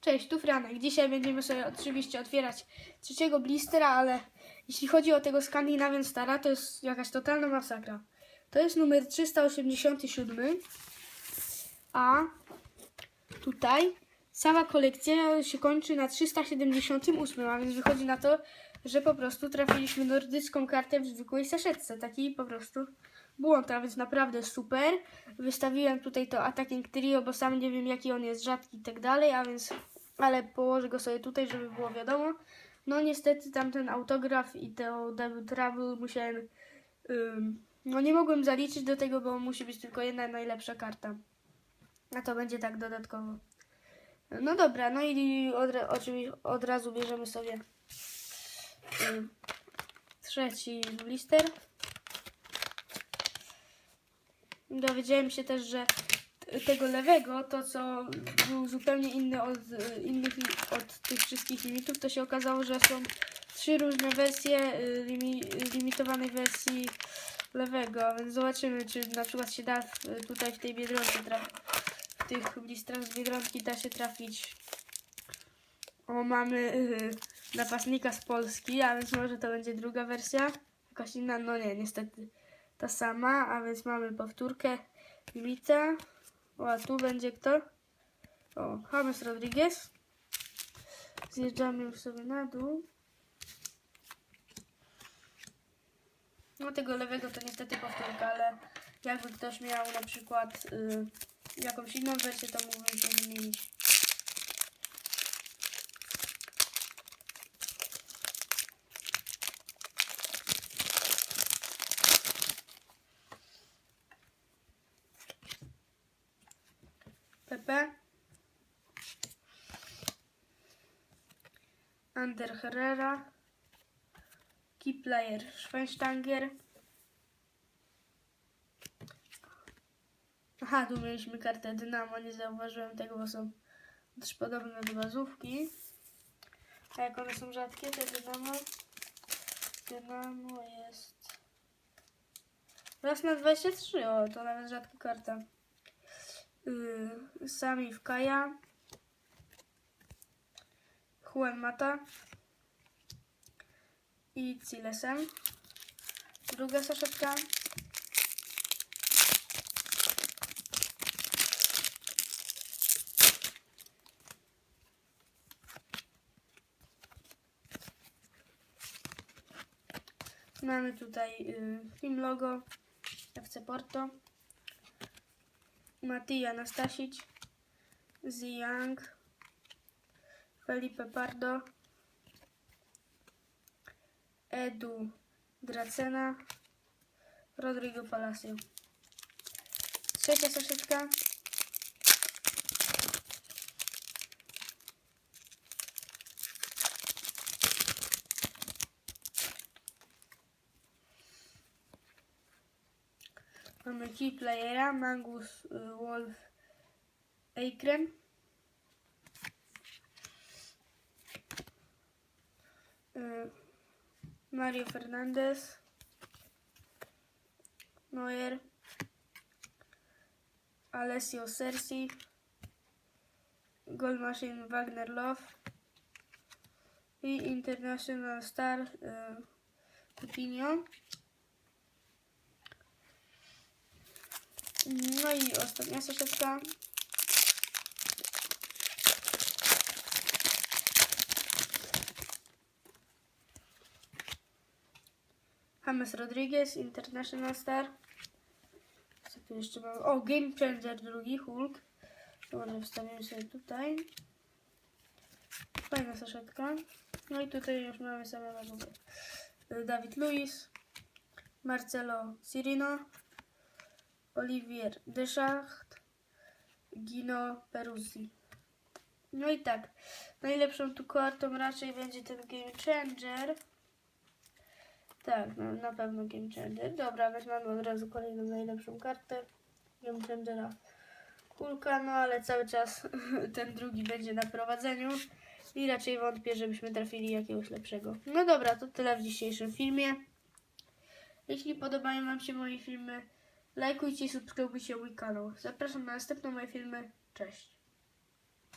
Cześć, tu Franek. Dzisiaj będziemy sobie oczywiście otwierać trzeciego blistera, ale jeśli chodzi o tego Skandinavian Stara, to jest jakaś totalna masakra. To jest numer 387, a tutaj cała kolekcja się kończy na 378, a więc wychodzi na to, że po prostu trafiliśmy nordycką kartę w zwykłej saszetce. Taki po prostu błąd, a więc naprawdę super. Wystawiłem tutaj to Attacking Trio, bo sam nie wiem jaki on jest rzadki i tak dalej, a więc, ale położę go sobie tutaj, żeby było wiadomo. No niestety tamten autograf i to Devil Travel musiałem, no nie mogłem zaliczyć do tego, bo musi być tylko jedna najlepsza karta. A to będzie tak dodatkowo. No dobra, no i od, oczywiście od razu bierzemy sobie trzeci blister. Dowiedziałem się też, że tego lewego, to co był zupełnie inny od innych od tych wszystkich limitów, to się okazało, że są trzy różne wersje y, limi, limitowanej wersji lewego, więc zobaczymy, czy na przykład się da w, tutaj w tej biedronce w tych blistrach z biedronki da się trafić. O, mamy y, napastnika z Polski, a więc może to będzie druga wersja, jakaś inna, no nie, niestety ta sama, a więc mamy powtórkę Limita. O, a tu będzie kto? O, James Rodriguez. Zjeżdżamy już sobie na dół. No tego lewego to niestety powtórka, ale jakby ktoś miał na przykład y, jakąś inną wersję, to mógłbym się wymienić. Pepe. Ander Herrera. Key player Schweinsteiger. Aha, tu mieliśmy kartę Dynamo, nie zauważyłem tego, bo są też podobne do bazówki. A jak one są rzadkie, to Dynamo. Dynamo jest. Raz na 23, o, to nawet rzadka karta yy, Sami w Kaja, Juan Mata i Cilesem. Druga saszetka. Mamy tutaj yy, film logo FC Porto. Matija Nastasic, Ziyang, Felipe Pardo, Edu Dracena, Rodrigo Palacio. Trzecia saszeczka. A Mangus eh, Wolf. Akram. Eh, Mario Fernández, Noer, Alessio Cerci, Gold Machine Wagner Love. Y International Star uh, No i ostatnia saszetka. James Rodriguez, International Star. Co tu jeszcze mamy? O, Game Changer drugi, Hulk. Może wstawimy sobie tutaj. Fajna saszetka. No i tutaj już mamy same warunki. Dawid Luiz, Marcelo Cirino, Olivier Deschacht, Gino Peruzzi. No i tak, najlepszą tu kartą raczej będzie ten Game Changer. Tak, no, na pewno Game Changer. Dobra, weźmiemy od razu kolejną najlepszą kartę Game Changera. Kulka, no ale cały czas ten drugi będzie na prowadzeniu i raczej wątpię, żebyśmy trafili jakiegoś lepszego. No dobra, to tyle w dzisiejszym filmie. Jeśli podobają Wam się moje filmy, lajkujcie i subskrybujcie mój kanał. Zapraszam na następne moje filmy. Cześć.